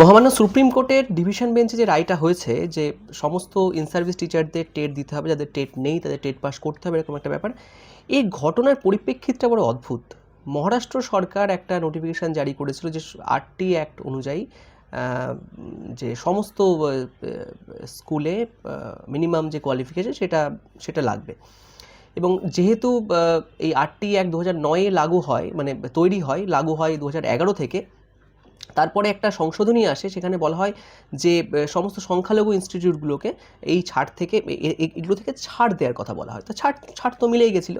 মহামান্য সুপ্রিম কোর্টের ডিভিশন বেঞ্চে যে রায়টা হয়েছে যে সমস্ত ইন সার্ভিস টিচারদের টেট দিতে হবে, যাদের টেট নেই তাদের টেট পাস করতে হবে, এরকম একটা ব্যাপার, এই ঘটনার পরিপ্রেক্ষিতটা বড় অদ্ভুত। মহারাষ্ট্র সরকার একটা নোটিফিকেশান জারি করেছিল যে আটটি অ্যাক্ট অনুযায়ী যে সমস্ত স্কুলে মিনিমাম যে কোয়ালিফিকেশন সেটা সেটা লাগবে। এবং যেহেতু এই আটটি এক দু হাজার নয়ে লাগু হয় মানে তৈরি হয়, লাগু হয় দু হাজার এগারো থেকে তারপরে একটা সংশোধনী আসে, সেখানে বলা হয় যে সমস্ত সংখ্যালঘু ইনস্টিটিউটগুলোকে এই ছাড় থেকে এগুলো থেকে ছাড় দেওয়ার কথা বলা হয়। তো ছাড় ছাড় তো মিলেই গেছিল।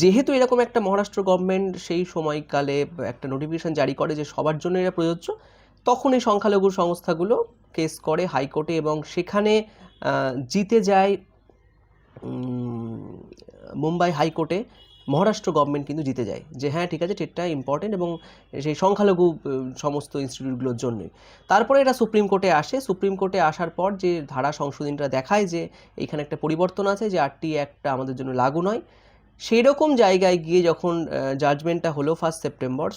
যেহেতু এরকম একটা মহারাষ্ট্র গভর্নমেন্ট সেই সময়কালে একটা নোটিফিকেশন জারি করে যে সবার জন্য এটা প্রযোজ্য, তখন এই সংখ্যালঘু সংস্থাগুলো কেস করে হাইকোর্টে এবং সেখানে জিতে যায় মুম্বাই হাইকোর্টে মহারাষ্ট্র গভর্নমেন্ট কিন্তু জিতে যায়। যে হ্যাঁ ঠিক আছে টেটটা ইম্পর্টেন্ট এবং সেই সংখ্যালঘু সমস্ত ইনস্টিটিউটগুলোর জন্যই। তারপরে এটা সুপ্রিম কোর্টে আসে। সুপ্রিম কোর্টে আসার পর যে ধারা সংশোধনীটা দেখায় যে এইখানে একটা পরিবর্তন আছে, যে আটটি একটা আমাদের জন্য লাগু নয়। সেই রকম জায়গায় গিয়ে যখন জাজমেন্টটা হলো ফার্স্ট সেপ্টেম্বর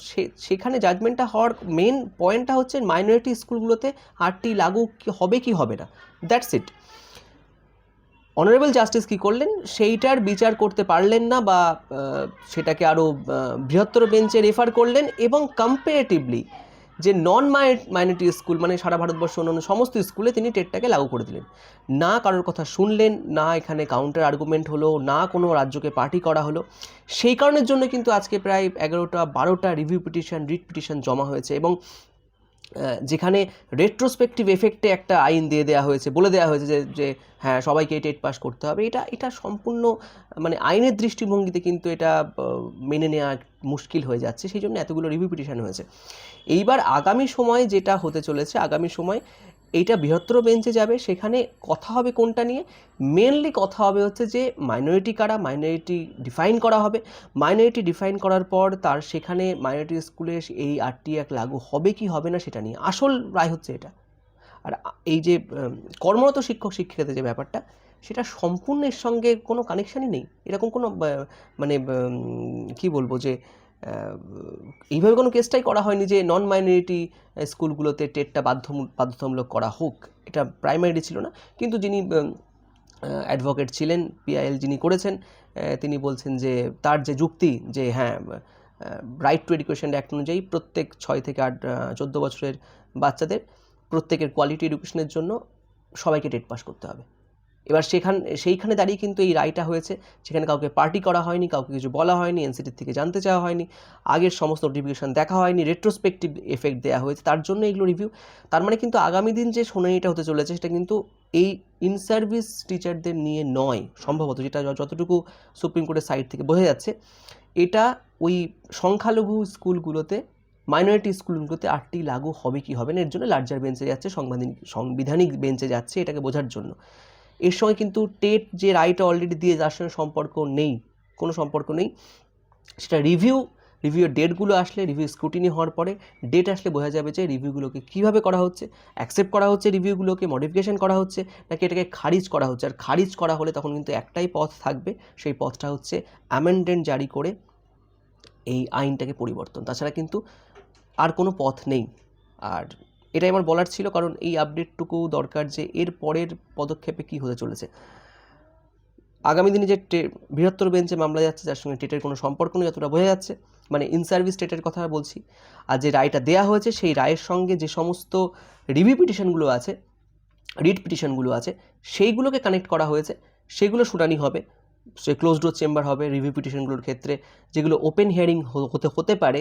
সেখানে জাজমেন্টটা হওয়ার মেন পয়েন্টটা হচ্ছে মাইনরিটি স্কুলগুলোতে আটটি লাগু হবে কি হবে না। দ্যাটস ইট অনারেবল জাস্টিস কি করলেন? সেইটার বিচার করতে পারলেন না বা সেটাকে আরও বৃহত্তর বেঞ্চে রেফার করলেন এবং কম্পারেটিভলি যে নন মাইনরিটি স্কুল মানে সারা ভারতবর্ষ অন্যান্য সমস্ত স্কুলে তিনি টেটটাকে লাগু করে দিলেন। না কারোর কথা শুনলেন, না এখানে কাউন্টার আর্গুমেন্ট হলো, না কোনো রাজ্যকে পার্টি করা হলো। সেই কারণের জন্য কিন্তু আজকে প্রায় এগারোটা, বারোটা রিভিউ পিটিশন রিট পিটিশন জমা হয়েছে এবং যেখানে রেট্রোস্পেক্টিভ এফেক্টে একটা আইন দিয়ে দেওয়া হয়েছে, বলে দেওয়া হয়েছে যে যে হ্যাঁ সবাইকে টেট পাস করতে হবে। এটা এটা সম্পূর্ণ মানে আইনের দৃষ্টিভঙ্গিতে কিন্তু এটা মেনে নেওয়া মুশকিল হয়ে যাচ্ছে। সেই জন্য এতগুলো রিভিউ পিটিশন হয়েছে। এইবার আগামী সময় যেটা হতে চলেছে, আগামী সময় এইটা বৃহত্তর বেঞ্চে যাবে, সেখানে কথা হবে কোনটা নিয়ে? মেনলি কথা হবে হচ্ছে যে মাইনরিটি কারা মাইনরিটি ডিফাইন করা হবে। মাইনরিটি ডিফাইন করার পর তার সেখানে মাইনরিটি স্কুলে এই আরটি এক লাগু হবে কি হবে না সেটা নিয়ে আসল রায় হচ্ছে এটা। আর এই যে কর্মরত শিক্ষক শিক্ষিকাদের যে ব্যাপারটা, সেটা সম্পূর্ণের সঙ্গে কোনো কানেকশানই নেই। এরকম কোনো মানে কি বলব যে এইভাবে কোনো কেসটাই করা হয়নি যে নন মাইনরিটি স্কুলগুলোতে টেটটা বাধ্য বাধ্যতামূলক করা হোক। এটা প্রাইমারি ছিল না। কিন্তু যিনি অ্যাডভোকেট ছিলেন পিআইএল যিনি করেছেন তিনি বলছেন যে তার যে যুক্তি যে হ্যাঁ রাইট টু এডুকেশন অ্যাক্ট অনুযায়ী প্রত্যেক ছয় থেকে আট চোদ্দ বছরের বাচ্চাদের প্রত্যেকের কোয়ালিটি এডুকেশনের জন্য সবাইকে টেট পাস করতে হবে। এবার সেখান, সেইখানে দাঁড়িয়ে কিন্তু এই রায়টা হয়েছে। সেখানে কাউকে পার্টি করা হয়নি, কাউকে কিছু বলা হয়নি এনসিটির থেকে জানতে চাওয়া হয়নি। আগের সমস্ত নোটিফিকেশন দেখা হয়নি রেট্রোস্পেক্টিভ এফেক্ট দেওয়া হয়েছে। তার জন্য এগুলো রিভিউ তার মানে কিন্তু আগামী দিন যে শুনানিটা হতে চলেছে, সেটা কিন্তু এই ইন সার্ভিস টিচারদের নিয়ে নয়, সম্ভবত, যেটা যতটুকু সুপ্রিম কোর্টের সাইড থেকে বোঝা যাচ্ছে। এটা ওই সংখ্যালঘু স্কুলগুলোতে মাইনরিটি স্কুলগুলোতে আটটি লাগু হবে কি হবে না, এর জন্য লার্জার বেঞ্চে যাচ্ছে সংবিধানিক সাংবিধানিক বেঞ্চে যাচ্ছে, এটাকে বোঝার জন্য। এর সঙ্গে কিন্তু টেট যে রায়টা অলরেডি দিয়ে যার সঙ্গে সম্পর্ক নেই, কোনো সম্পর্ক নেই, সেটা রিভিউ রিভিউর ডেটগুলো আসলে রিভিউ স্ক্রুটিনি হওয়ার পরে ডেট আসলে বোঝা যাবে যে রিভিউগুলোকে কীভাবে করা হচ্ছে অ্যাকসেপ্ট করা হচ্ছে রিভিউগুলোকে মডিফিকেশন করা হচ্ছে, নাকি এটাকে খারিজ করা হচ্ছে। আর খারিজ করা হলে তখন কিন্তু একটাই পথ থাকবে, সেই পথটা হচ্ছে অ্যামেন্ডেন্ট জারি করে এই আইনটাকে পরিবর্তন। তাছাড়া কিন্তু আর কোনো পথ নেই। আর এটাই আমার বলার ছিল, কারণ এই আপডেটটুকু দরকার যে এর পরের পদক্ষেপে কী হতে চলেছে। আগামী দিনে যে বৃহত্তর বেঞ্চে মামলা যাচ্ছে, যার সঙ্গে টেটের কোনো সম্পর্ক নেই, যতটা বোঝা যাচ্ছে। মানে ইন সার্ভিস টেটের কথা বলছি। আর যে রায়টা দেয়া হয়েছে, সেই রায়ের সঙ্গে যে সমস্ত রিভিউ পিটিশনগুলো আছে রিট পিটিশনগুলো আছে, সেইগুলোকে কানেক্ট করা হয়েছে। সেগুলো শুনানি হবে। সে ক্লোজ ডোর চেম্বার হবে রিভিউ পিটিশনগুলোর ক্ষেত্রে। যেগুলো ওপেন হিয়ারিং হতে হতে পারে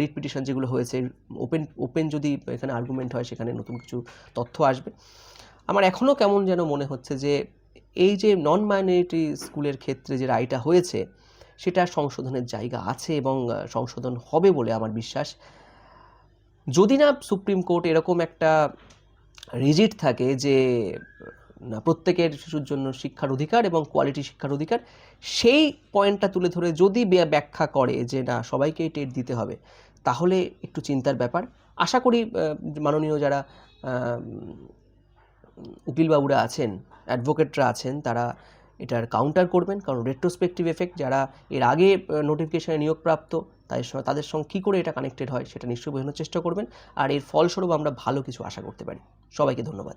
রিট পিটিশন যেগুলো হয়েছে ওপেন ওপেন যদি এখানে আর্গুমেন্ট হয়, সেখানে নতুন কিছু তথ্য আসবে। আমার এখনও কেমন যেন মনে হচ্ছে যে, এই যে নন মাইনরিটি স্কুলের ক্ষেত্রে যে রায়টা হয়েছে, সেটা সংশোধনের জায়গা আছে এবং সংশোধন হবে বলে আমার বিশ্বাস। যদি না সুপ্রিম কোর্ট এরকম একটা রিজিট থাকে যে প্রত্যেকের শিশুর জন্য শিক্ষার অধিকার এবং কোয়ালিটি শিক্ষার অধিকার, সেই পয়েন্টটা তুলে ধরে যদি ব্য- ব্যাখ্যা করে যে না সবাইকেই টেট দিতে হবে, তাহলে একটু চিন্তার ব্যাপার। আশা করি মাননীয় যারা উকিলবাবুরা আছেন অ্যাডভোকেটরা আছেন, তারা এটার কাউন্টার করবেন। কারণ রেট্রোস্পেক্টিভ এফেক্ট যারা এর আগে নোটিফিকেশনে নিয়োগপ্রাপ্ত সঙ্গে তাদের সঙ্গে কী করে এটা কানেক্টেড হয়, সেটা নিশ্চয়ই বোঝানোর চেষ্টা করবেন। আর এর ফলস্বরূপ আমরা ভালো কিছু আশা করতে পারি। সবাইকে ধন্যবাদ।